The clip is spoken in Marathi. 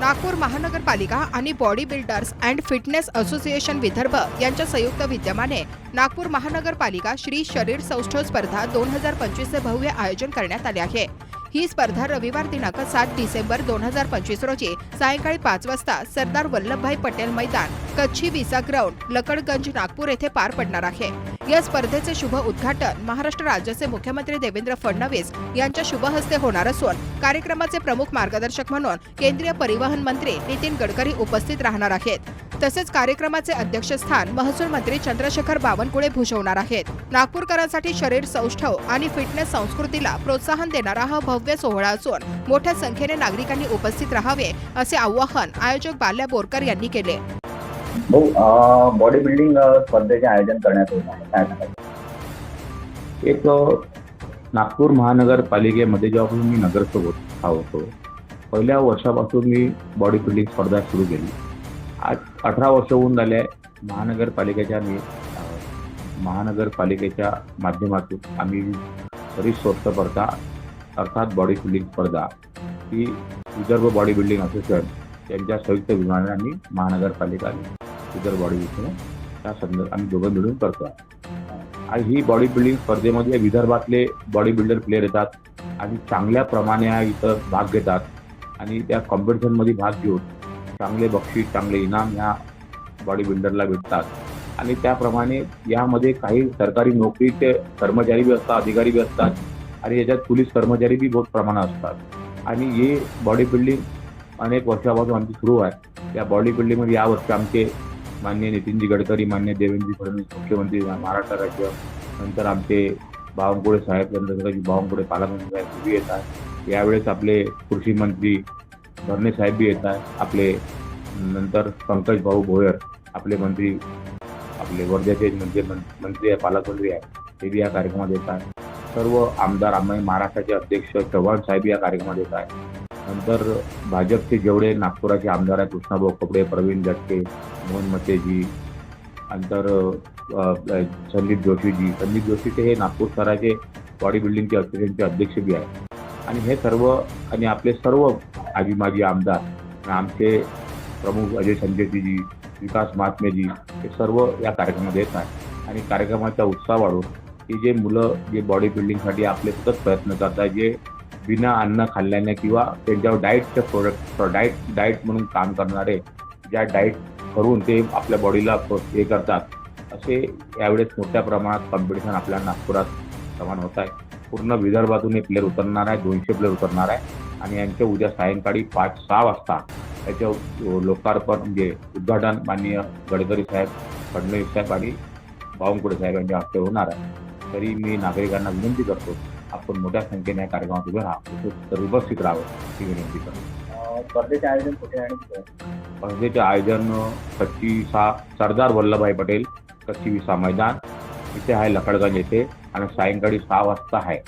नागपूर महानगरपालिका आणि body builders and fitness association Vidarbha यांच्या संयुक्त विद्यमाने नागपूर महानगरपालिका श्री शरीर सौष्ठव स्पर्धा दोन हजार पंचवीसचे भव्य आयोजन करण्यात आले आहे. ही स्पर्धा रविवार दिनांक सात डिसेंबर दोन हजार पंचवीस रोजी सायंकाळी पाच वाजता सरदार वल्लभभाई पटेल मैदान कच्छी विसा ग्राउंड लकडगंज नागपूर येथे पार पडणार आहे. या स्पर्धेचे शुभ उद्घाटन. महाराष्ट्र राज्याचे मुख्यमंत्री देवेंद्र फडणवीस यांच्या शुभहस्ते होणार असून कार्यक्रमाचे प्रमुख मार्गदर्शक म्हणून केंद्रीय परिवहन मंत्री नितीन गडकरी उपस्थित राहणार आहेत. तसेच कार्यक्रमाचे अध्यक्षस्थान महसूल मंत्री चंद्रशेखर बावनकुळे भूषवणार आहेत. नागपूरकरांसाठी शरीर सौष्ठव आणि फिटनेस संस्कृतीला प्रोत्साहन देणारा हा भव्य सोहळा असून मोठ्या संख्येने नागरिकांनी उपस्थित राहावे असे आवाहन आयोजक बाल्या बोरकर यांनी केले. भाऊ बॉडी बिल्डिंग स्पर्धेचे आयोजन करण्यात येत आहे काय एक नागपूर महानगरपालिकेमध्ये जेव्हापासून मी नगरसेवक हा होतो पहिल्या वर्षापासून मी बॉडी बिल्डिंग स्पर्धा सुरू केली. आज अठरा वर्ष होऊन झाले महानगरपालिकेच्या मी महानगरपालिकेच्या माध्यमातून आम्ही बरीच स्वस्त स्पर्धा अर्थात बॉडी बिल्डिंग स्पर्धा ही विदर्भ बॉडी बिल्डिंग असोसिएशन यांच्या संयुक्त विमानाने आम्ही महानगरपालिका इतर बॉडी बिल्डिंग त्या संदर्भात आम्ही दोघं मिळून करतो. आणि ही बॉडी बिल्डिंग स्पर्धेमध्ये विदर्भातले बॉडी बिल्डर प्लेयर येतात आणि चांगल्या प्रमाणे इथं भाग घेतात आणि त्या कॉम्पिटिशनमध्ये भाग घेऊन चांगले बक्षीस चांगले इनाम ह्या बॉडी बिल्डरला भेटतात. आणि त्याप्रमाणे यामध्ये काही सरकारी नोकरीचे कर्मचारी बी असतात अधिकारी बी असतात आणि याच्यात पोलीस कर्मचारी बी बहुत प्रमाणात असतात. आणि हे बॉडी बिल्डिंग अनेक वर्षापासून आमची सुरू आहे. त्या बॉडी बिल्डिंगमध्ये यावर्षी आमचे मान्य नितीनजी गडकरी मान्य देवेंद्रजी फडणवीस मुख्यमंत्री महाराष्ट्र राज्य नंतर आमचे बावनकुळे साहेब चंद्रशेखरजी बावनकुळे पालकमंत्री साहेब बी येत आहे यावेळेस आपले कृषी मंत्री भरणे साहेब बी येत आहे आपले नंतर पंकज भाऊ भोयर आपले मंत्री आपले वर्ध्याचे म्हणजे मंत्री आहे पालकमंत्री आहे ते बी या कार्यक्रमात येत आहे सर्व आमदार आम्ही महाराष्ट्राचे अध्यक्ष चव्हाण साहेब या कार्यक्रमात येत आहे नंतर भाजपचे जेवढे नागपुराचे आमदार आहेत कृष्णाभाऊ कपडे प्रवीण दटके मोहन मतेजी नंतर संदीप जोशीजी. संदीप जोशी ते हे नागपूर शहराचे बॉडी बिल्डिंगचे असोसिएशनचे अध्यक्ष बी आहे आणि हे सर्व आणि आपले सर्व आजी माजी आमदार आणि आमचे प्रमुख अजय संजयजी विकास महात्मेजी हे सर्व या कार्यक्रमात येत आहेत. आणि कार्यक्रमाचा उत्साह वाढून की जे मुलं जे बॉडी बिल्डिंगसाठी आपले सतत प्रयत्न करतात जे बिना अन्न खाल्ल्याने किंवा त्यांच्यावर डाएटचे प्रोडक्ट डाएट डाएट म्हणून काम करणारे ज्या डाएट करून ते आपल्या बॉडीला हे करतात असे यावेळेस मोठ्या प्रमाणात कॉम्पिटिशन आपल्या नागपुरात प्रमाण होत आहे. पूर्ण विदर्भातून हे प्लेअर उतरणार आहे दोनशे प्लेअर उतरणार आहे आणि यांचे उद्या सायंकाळी पाच सहा वाजता त्याचं लोकार्पण म्हणजे उद्घाटन माननीय गडकरी साहेब फडणवीस साहेब आणि बावनकुळे साहेब यांच्या हस्ते होणार आहे. तरी मी नागरिकांना विनंती करतो आपण मोठ्या संख्येने या कार्यक्रमात उभे राहा. तर उपस्थित राहावं ही विनंती करतो स्पर्धेचे आयोजन कुठे आणि कुठे? आहे? स्पर्धेचे आयोजन कच्ची सा सरदार वल्लभभाई पटेल कच्ची विसा मैदान. इथे आहे लकडगंज येथे आणि सायंकाळी सहा वाजता आहे.